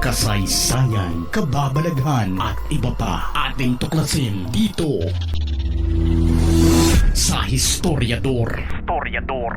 kasaysayan, kababalaghan at iba pa ating tuklasin dito sa Historiador. Historiador.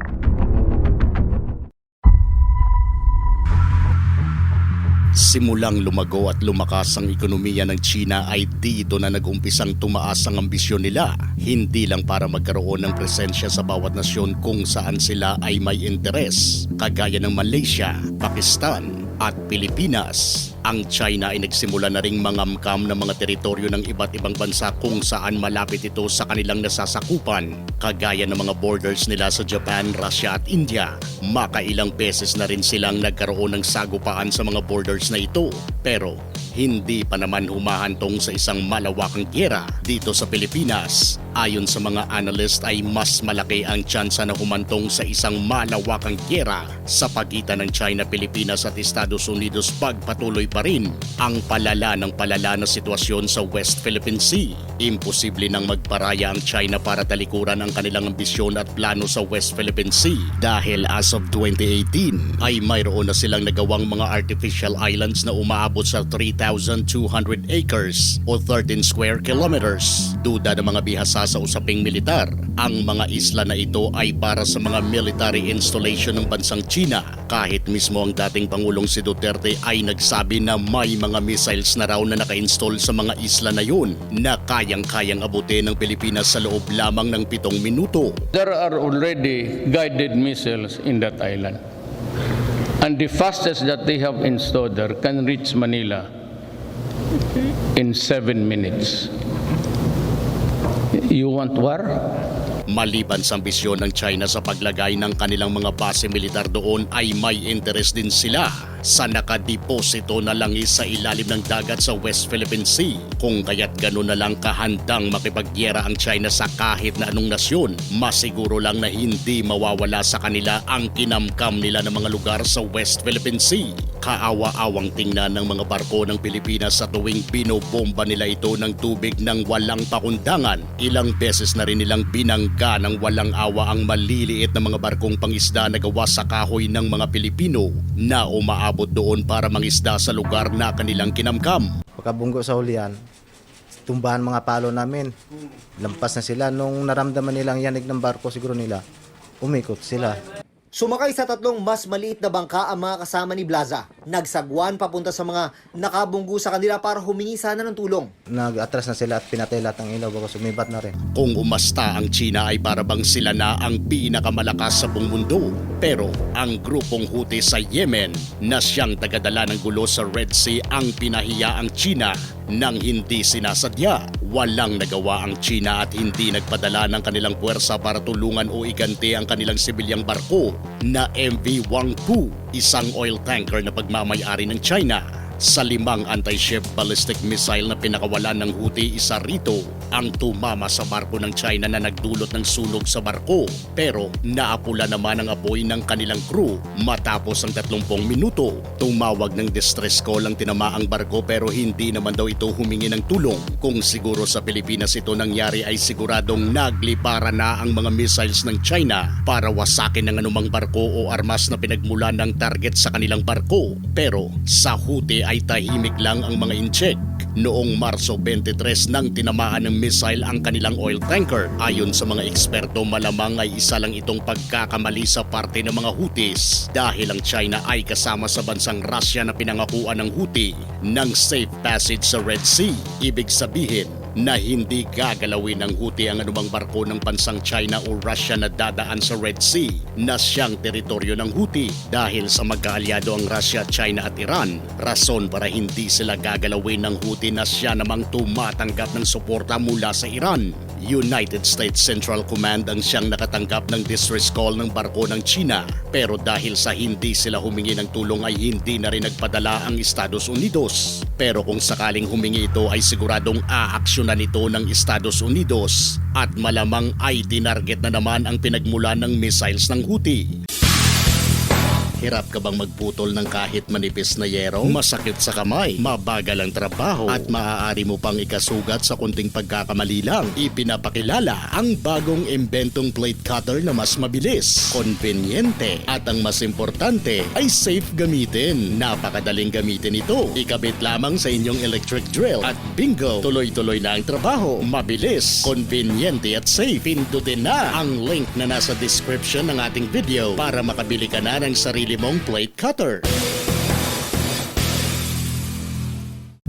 Simulang lumago at lumakas ang ekonomiya ng China ay dito na nag-umpisang tumaas ang ambisyon nila. Hindi lang para magkaroon ng presensya sa bawat nasyon kung saan sila ay may interes, kagaya ng Malaysia, Pakistan at Pilipinas. Ang China ay nagsimula na ring mangamkam ng mga teritoryo ng iba't ibang bansa kung saan malapit ito sa kanilang nasasakupan, kagaya ng mga borders nila sa Japan, Russia at India. Makailang beses na rin silang nagkaroon ng sagupaan sa mga borders na ito. Pero hindi pa naman humahantong sa isang malawakang gera dito sa Pilipinas. Ayon sa mga analyst ay mas malaki ang tsansa na humantong sa isang malawakang gera sa pagitan ng China, Pilipinas at Estados Unidos pagpatuloy pa rin ang palala ng palala na sitwasyon sa West Philippine Sea. Imposible nang magparaya ang China para talikuran ang kanilang ambisyon at plano sa West Philippine Sea dahil as of 2018 ay mayroon na silang nagawang mga artificial islands na umaabot sa 3,200 acres o 13 square kilometers. Duda ng mga bihasa sa usaping militar. Ang mga isla na ito ay para sa mga military installation ng bansang China. Kahit mismo ang dating Pangulong si Duterte ay nagsabi na may mga missiles na raw na naka-install sa mga isla na yun na kayang-kayang abutin ng Pilipinas sa loob lamang ng pitong minuto. There are already guided missiles in that island. And the fastest that they have installed there can reach Manila in seven minutes. You want war? Maliban sa ambisyon ng China sa paglagay ng kanilang mga base militar doon ay may interes din sila sa nakadeposito na langis sa ilalim ng dagat sa West Philippine Sea. Kung kaya't gano'n na lang kahandang makipagyera ang China sa kahit na anong nasyon, masiguro lang na hindi mawawala sa kanila ang kinamkam nila ng mga lugar sa West Philippine Sea. Kaawa-awang tingnan ng mga barko ng Pilipinas sa tuwing binobomba nila ito ng tubig ng walang pakundangan. Ilang beses na rin nilang binangga ng walang awa ang maliliit na mga barkong pangisda na gawa sa kahoy ng mga Pilipino na umaabot doon para mangisda sa lugar na kanilang kinamkam. Pagkabunggo sa hulihan, tumbahan mga palo namin. Lampas na sila. Nung naramdaman nilang yanig ng barko siguro nila, umikot sila. Sumakay sa tatlong mas maliit na bangka ang mga kasama ni Blaza. Nagsagwan papunta sa mga nakabunggo sa kanila para humingi sana ng tulong. Nag-atras na sila at pinatay lahat ng ilaw bago sumibat na rin. Kung umasta ang China ay parabang sila na ang pinakamalakas sa buong mundo. Pero ang grupong Houthi sa Yemen na siyang tagadala ng gulo sa Red Sea ang pinahiya ang China nang hindi sinasadya. Walang nagawa ang China at hindi nagpadala ng kanilang puwersa para tulungan o iganti ang kanilang sibilyang barko na MV Wangpu, isang oil tanker na pagmamayari ng China. Sa limang anti-ship ballistic missile na pinakawalan ng Houthi, isa rito ang tumama sa barko ng China na nagdulot ng sunog sa barko. Pero naapula naman ang apoy ng kanilang crew matapos ang 30 minuto. Tumawag ng distress call ang tinamaang barko pero hindi naman daw ito humingi ng tulong. Kung siguro sa Pilipinas ito nangyari ay siguradong naglipara na ang mga missiles ng China para wasakin ng anumang barko o armas na pinagmulan ng target sa kanilang barko. Pero sa Houthi ay tahimik lang ang mga incheck. Noong Marso 23 nang tinamaan ng missile ang kanilang oil tanker. Ayon sa mga eksperto malamang ay isa lang itong pagkakamali sa parte ng mga Houthis dahil ang China ay kasama sa bansang Russia na pinangakuan ng Houthi ng safe passage sa Red Sea. Ibig sabihin, na hindi gagalawin ng Houthi ang anumang barko ng bansang China o Russia na dadaan sa Red Sea na siyang teritoryo ng Houthi dahil sa magkaalyado ang Russia, China at Iran. Rason para hindi sila gagalawin ng Houthi na siya namang tumatanggap ng suporta mula sa Iran. United States Central Command ang siyang nakatanggap ng distress call ng barko ng China. Pero dahil sa hindi sila humingi ng tulong ay hindi na rin nagpadala ang Estados Unidos. Pero kung sakaling humingi ito ay siguradong aaksyonan ito ng Estados Unidos at malamang ay tinarget na naman ang pinagmulan ng missiles ng Houthi. Hirap ka bang magputol ng kahit manipis na yero? Masakit sa kamay, mabagal ang trabaho, at maaari mo pang ikasugat sa kunting pagkakamali lang. Ipinapakilala ang bagong imbentong plate cutter na mas mabilis, konbinyente, at ang mas importante ay safe gamitin. Napakadaling gamitin ito. Ikabit lamang sa inyong electric drill at bingo, tuloy-tuloy na ang trabaho. Mabilis, konbinyente at safe. Pindutin na ang link na nasa description ng ating video para makabili ka na ng sarili mong plate cutter.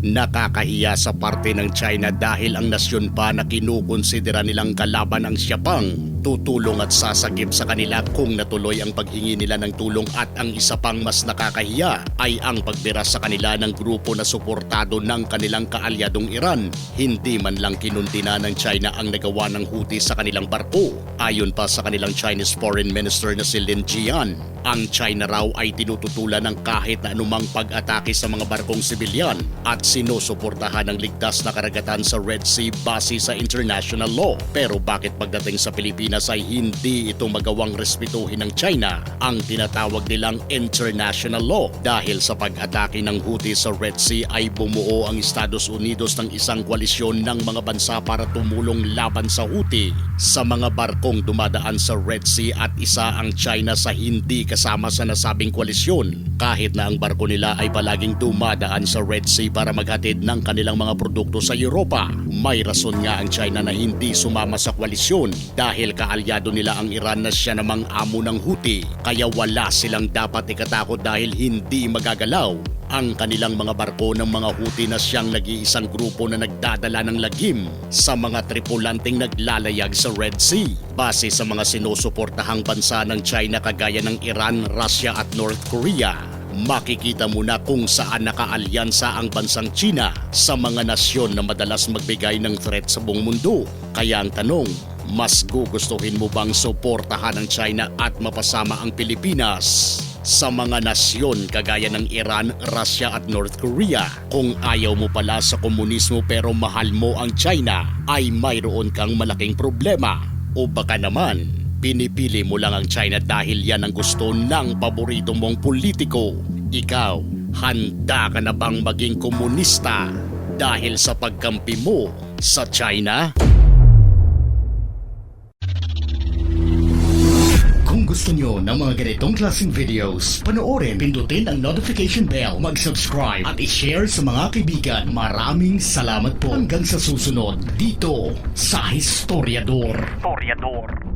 Nakakahiya sa parte ng China dahil ang nasyon pa na kinukonsidera nilang kalaban ang Siyapang tutulong at sasagip sa kanila kung natuloy ang paghingi nila ng tulong at ang isa pang mas nakakahiya ay ang pagbira sa kanila ng grupo na suportado ng kanilang kaalyadong Iran. Hindi man lang kinundina ng China ang nagawa ng Houthi sa kanilang barko. Ayon pa sa kanilang Chinese Foreign Minister na si Lin Jian, ang China raw ay tinututulan ng kahit na anumang pag-atake sa mga barkong sibilyan at sinusuportahan ang ligtas na karagatan sa Red Sea base sa international law. Pero bakit pagdating sa Pilipinas ay hindi ito magawang respetuhin ng China ang tinatawag nilang international law? Dahil sa pag-atake ng Houthi sa Red Sea ay bumuo ang Estados Unidos ng isang koalisyon ng mga bansa para tumulong laban sa Houthi sa mga barkong dumadaan sa Red Sea at isa ang China sa hindi kasama sa nasabing koalisyon kahit na ang barko nila ay palaging dumadaan sa Red Sea para maghatid ng kanilang mga produkto sa Europa. May rason nga ang China na hindi sumama sa koalisyon dahil kaalyado nila ang Iran na siya namang amo ng Houthi kaya wala silang dapat ikatakot dahil hindi magagalaw ang kanilang mga barko ng mga Houthi na siyang nag-iisang grupo na nagdadala ng lagim sa mga tripulanteng naglalayag sa Red Sea. Base sa mga sinusuportahang bansa ng China kagaya ng Iran, Russia at North Korea, makikita mo na kung saan nakaalyansa ang bansang China sa mga nasyon na madalas magbigay ng threat sa buong mundo. Kaya ang tanong, mas gugustuhin mo bang suportahan ng China at mapasama ang Pilipinas sa mga nasyon kagaya ng Iran, Russia at North Korea. Kung ayaw mo pala sa komunismo pero mahal mo ang China, ay mayroon kang malaking problema. O baka naman, pinipili mo lang ang China dahil yan ang gusto ng paborito mong politiko. Ikaw, handa ka na bang maging komunista dahil sa pagkampi mo sa China? Kung gusto nyo ng mga ganitong klaseng videos, panoorin, pindutin ang notification bell, mag-subscribe at i-share sa mga kaibigan. Maraming salamat po hanggang sa susunod dito sa Historiador. Historiador.